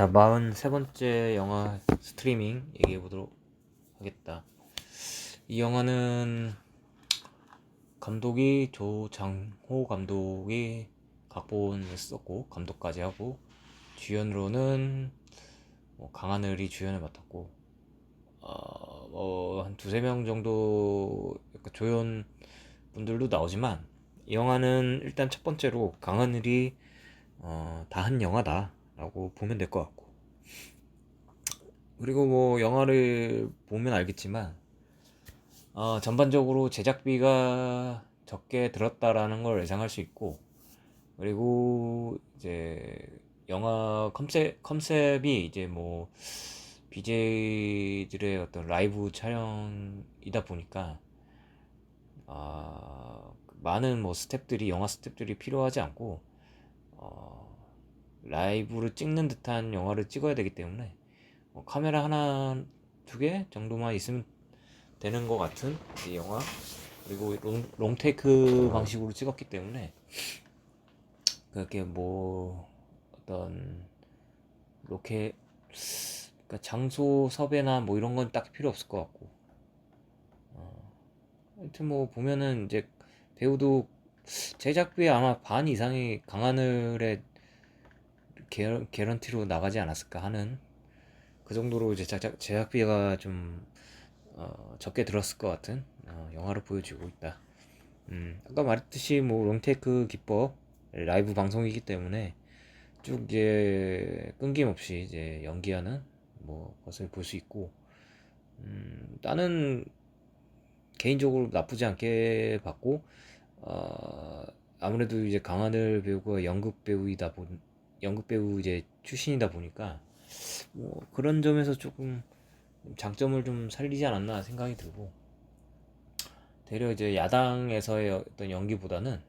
자, 43번째 영화 스트리밍 얘기해 보도록 하겠다. 이 영화는 감독이 조장호 감독이 각본을 썼고 감독까지 하고 주연으로는 뭐 강하늘이 주연을 맡았고 어, 뭐 한 두세 명 정도 조연 분들도 나오지만 이 영화는 일단 첫 번째로 강하늘이 어, 다 한 영화다라고 보면 될 것 같고 그리고 뭐 영화를 보면 알겠지만 어, 전반적으로 제작비가 적게 들었다라는 걸 예상할 수 있고 그리고 이제 영화 컨셉 컨셉이 이제 뭐 BJ들의 어떤 라이브 촬영이다 보니까 아, 많은 뭐 스탭들이 영화 스탭들이 필요하지 않고 어, 라이브를 찍는 듯한 영화를 찍어야 되기 때문에 뭐 카메라 하나 두 개 정도만 있으면 되는 것 같은 이 영화. 그리고 롱, 롱테이크 방식으로 찍었기 때문에 그렇게 뭐 어떤 로켓 그러니까 장소 섭외나 뭐 이런 건 딱히 필요 없을 것 같고. 어, 하여튼 뭐 보면은 이제 배우도 제작비 아마 반 이상이 강하늘의 개, 개런티로 나가지 않았을까 하는 그 정도로 이제 제작, 제작비가 좀 어, 적게 들었을 것 같은 어, 영화를 보여주고 있다. 음, 아까 말했듯이 뭐 롱테이크 기법 라이브 방송이기 때문에 쭉 이제 끊김없이 이제 연기하는 뭐 것을 볼 수 있고 음, 나는 개인적으로 나쁘지 않게 봤고 어, 아무래도 이제 강하늘 배우가 연극 배우이다 보 연극 배우 이제 출신이다 보니까 뭐 그런 점에서 조금 장점을 좀 살리지 않았나 생각이 들고 되려 이제 야당에서의 어떤 연기보다는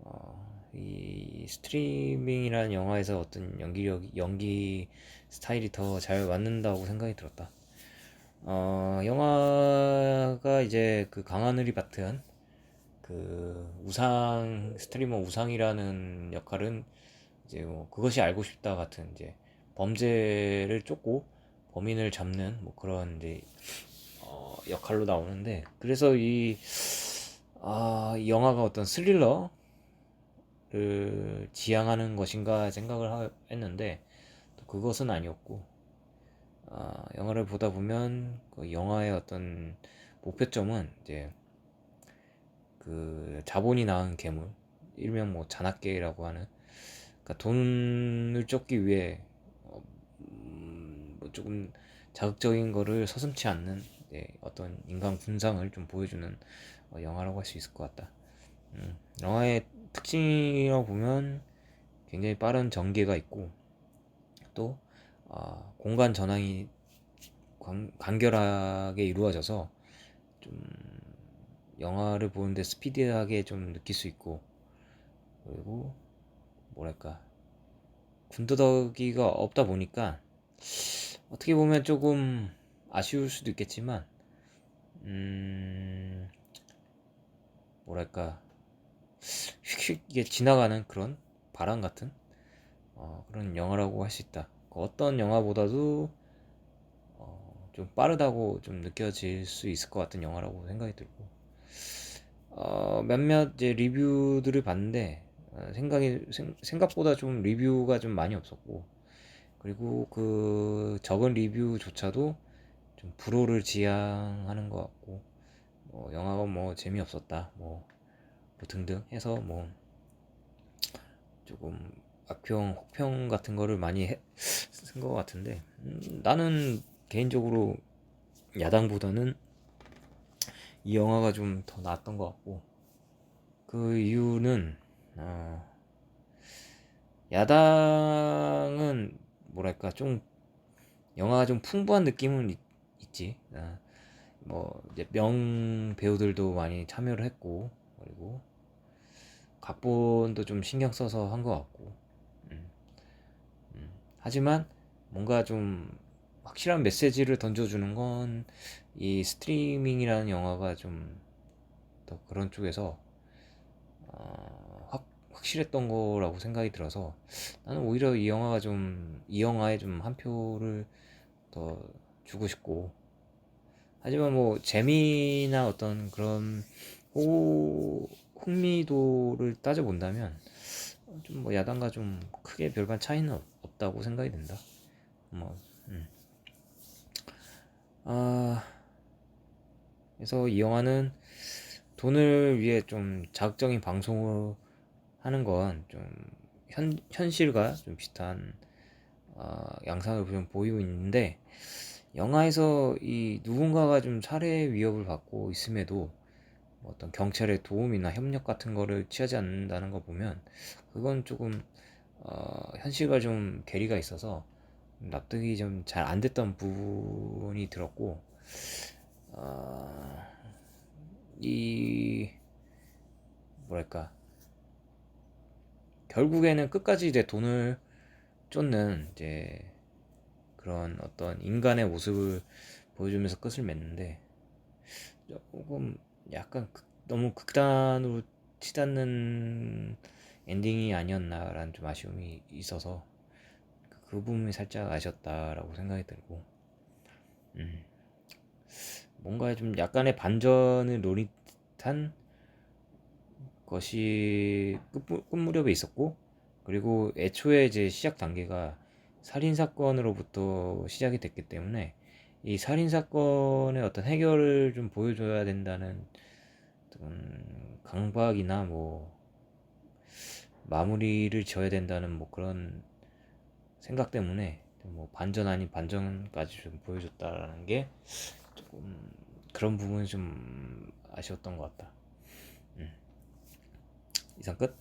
어, 이 스트리밍이라는 영화에서 어떤 연기력 연기 스타일이 더 잘 맞는다고 생각이 들었다. 어, 영화가 이제 그 강하늘이 맡은 그 우상 스트리머 우상이라는 역할은 이제 뭐 그것이 알고 싶다 같은 이제 범죄를 쫓고 범인을 잡는 뭐 그런 이제 어, 역할로 나오는데 그래서 이, 아, 이 영화가 어떤 스릴러를 지향하는 것인가 생각을 하, 했는데 또 그것은 아니었고 아, 영화를 보다 보면 그 영화의 어떤 목표점은 이제 그 자본이 낳은 괴물 일명 뭐 잔악계라고 하는 그러니까 돈을 쫓기 위해 조금 자극적인 거를 서슴치 않는 네, 어떤 인간 군상을 좀 보여주는 어, 영화라고 할 수 있을 것 같다. 음, 영화의 특징이라고 보면 굉장히 빠른 전개가 있고 또 어, 공간 전환이 관, 간결하게 이루어져서 좀 영화를 보는데 스피디하게 좀 느낄 수 있고 그리고 뭐랄까 군더더기가 없다 보니까 어떻게 보면 조금 아쉬울 수도 있겠지만 음 뭐랄까 휙휙 이게 지나가는 그런 바람 같은 어, 그런 영화라고 할 수 있다. 그 어떤 영화보다도 어, 좀 빠르다고 좀 느껴질 수 있을 것 같은 영화라고 생각이 들고 어, 몇몇 이제 리뷰들을 봤는데 어, 생각이 생, 각보다좀 리뷰가 좀 많이 없었고 그리고 그 적은 리뷰조차도 좀 불호를 지향하는 것 같고 뭐 영화가 뭐 재미없었다 뭐, 뭐 등등 해서 뭐 조금 악평 혹평 같은 거를 많이 쓴 것 같은데 음, 나는 개인적으로 야당보다는 이 영화가 좀 더 나았던 것 같고 그 이유는 어, 야당은 뭐랄까 좀 영화가 좀 풍부한 느낌은 있, 지. 어, 뭐 이제 명 배우들도 많이 참여를 했고 그리고 각본도 좀 신경 써서 한 것 같고. 음, 음. 하지만 뭔가 좀 확실한 메시지를 던져주는 건 이 스트리밍이라는 영화가 좀 더 그런 쪽에서 어, 확, 확실했던 거라고 생각이 들어서 나는 오히려 이 영화가 좀 이 영화에 좀 한 표를 더 주고 싶고 하지만 뭐 재미나 어떤 그런 호, 흥미도를 따져본다면 좀 뭐 야당과 좀 크게 별반 차이는 없- 없다고 생각이 된다. 뭐, 음. 아, 그래서 이 영화는 돈을 위해 좀 자극적인 방송을 하는 건 좀 현, 현실과 좀 비슷한 어, 양상을 좀 보이고 있는데 영화에서 이 누군가가 좀 살해 위협을 받고 있음에도 뭐 어떤 경찰의 도움이나 협력 같은 거를 취하지 않는다는 거 보면 그건 조금 어, 현실과 좀 괴리가 있어서 납득이 좀 잘 안 됐던 부분이 들었고 어, 이 뭐랄까 결국에는 끝까지 이제 돈을 쫓는 이제 그런 어떤 인간의 모습을 보여주면서 끝을 맺는데 조금 약간 극- 너무 극단으로 치닫는 엔딩이 아니었나라는 좀 아쉬움이 있어서 그- 그 부분이 살짝 아쉬웠다라고 생각이 들고 음, 뭔가 좀 약간의 반전을 노릿한 것이 끝, 끝 무렵에 있었고 그리고 애초에 이제 시작 단계가 살인 사건으로부터 시작이 됐기 때문에 이 살인 사건의 어떤 해결을 좀 보여줘야 된다는 어떤 강박이나 뭐 마무리를 지어야 된다는 뭐 그런 생각 때문에 뭐 반전 아닌 반전까지 좀 보여줬다라는 게 조금 그런 부분이 좀 아쉬웠던 것 같다. 음. 이상 끝.